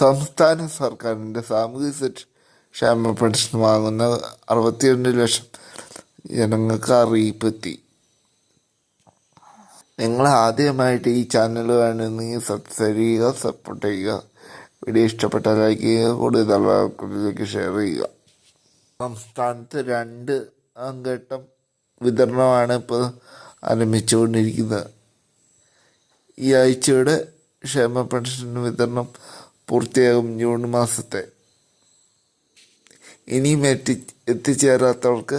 സംസ്ഥാന സർക്കാരിന്റെ സാമൂഹ്യ ക്ഷേമ പെൻഷൻ വാങ്ങുന്ന അറുപത്തിരണ്ട് ലക്ഷം ജനങ്ങൾക്ക് അറിയിപ്പെത്തി. നിങ്ങൾ ആദ്യമായിട്ട് ഈ ചാനൽ വേണമെങ്കിൽ സബ്സ്ക്രൈബ് ചെയ്യുക സപ്പോർട്ട് ചെയ്യുക. വീഡിയോ ഇഷ്ടപ്പെട്ട ലൈക്ക് ചെയ്യുക കൂടുതൽ ആൾക്കാരിലേക്ക് ഷെയർ ചെയ്യുക. സംസ്ഥാനത്ത് രണ്ട് ഘട്ടം വിതരണമാണ് ഇപ്പോൾ ആരംഭിച്ചുകൊണ്ടിരിക്കുന്നത്. ഈ ആഴ്ചയുടെ ക്ഷേമ പെൻഷൻ വിതരണം പൂർത്തിയാകും ജൂൺ മാസത്തെ. ഇനിയും എത്തി എത്തിച്ചേരാത്തവർക്ക്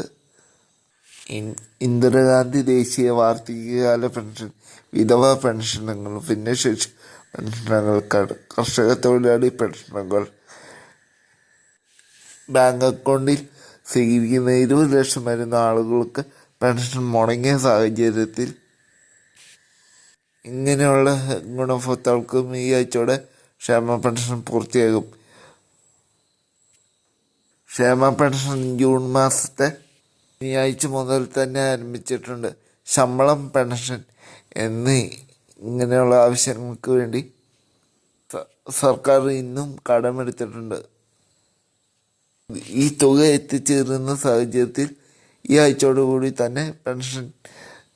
ഇന്ദിരാഗാന്ധി ദേശീയ വാർദ്ധക്യകാല പെൻഷൻ വിധവ പെൻഷനുകൾ ഭിന്നശേഷി പെൻഷനുകൾ കർഷക തൊഴിലാളി പെൻഷനുകൾ ബാങ്ക് അക്കൗണ്ടിൽ സ്വീകരിക്കുന്ന ഇരുപത് ലക്ഷം വരുന്ന ആളുകൾക്ക് പെൻഷൻ മുടങ്ങിയ സാഹചര്യത്തിൽ ഇങ്ങനെയുള്ള ഗുണഭോക്താക്കൾക്കും ഈ ആഴ്ചയോടെ ക്ഷേമ പെൻഷൻ പൂർത്തിയാകും ക്ഷേമ പെൻഷൻ ജൂൺ മാസത്തെ ആഴ്ച മുതൽ തന്നെ ആരംഭിച്ചിട്ടുണ്ട്. ശമ്പളം പെൻഷൻ എന്നീ ഇങ്ങനെയുള്ള ആവശ്യങ്ങൾക്ക് വേണ്ടി സർക്കാർ ഇന്നും കടമെടുത്തിട്ടുണ്ട്. ഈ തുക എത്തിച്ചേരുന്ന സാഹചര്യത്തിൽ ഈ ആഴ്ചയോടുകൂടി തന്നെ പെൻഷൻ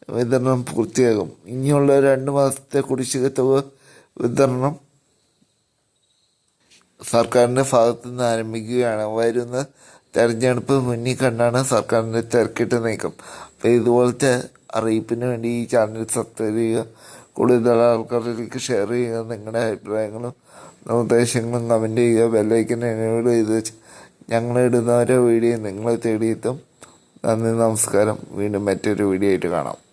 വിതരണം പൂർത്തിയാകും. ഇനിയുള്ള രണ്ട് മാസത്തെ കുടിശ്ശിക തുക വിതരണം സർക്കാരിന്റെ ഭാഗത്തു നിന്ന് ആരംഭിക്കുകയാണ്. വരുന്ന തെരഞ്ഞെടുപ്പ് മുന്നിൽ കണ്ടാണ് സർക്കാരിന്റെ തിരക്കിട്ട് നീക്കം. അപ്പോൾ ഇതുപോലത്തെ അറിയിപ്പിന് വേണ്ടി ഈ ചാനൽ സബ്സ്ക്രൈബ് ചെയ്യുക. കൂടുതൽ ആൾക്കാരിലേക്ക് ഷെയർ ചെയ്യുക. നിങ്ങളുടെ അഭിപ്രായങ്ങളും നിർദ്ദേശങ്ങളും കമന്റ് ചെയ്യുക. ബെല്ലൈക്കൻ എന്നോട് ഞങ്ങൾ ഇടുന്ന ഓരോ വീഡിയോ നിങ്ങളെ തേടിയെത്തും. നന്ദി നമസ്കാരം. വീണ്ടും മറ്റൊരു വീഡിയോ ആയിട്ട് കാണാം.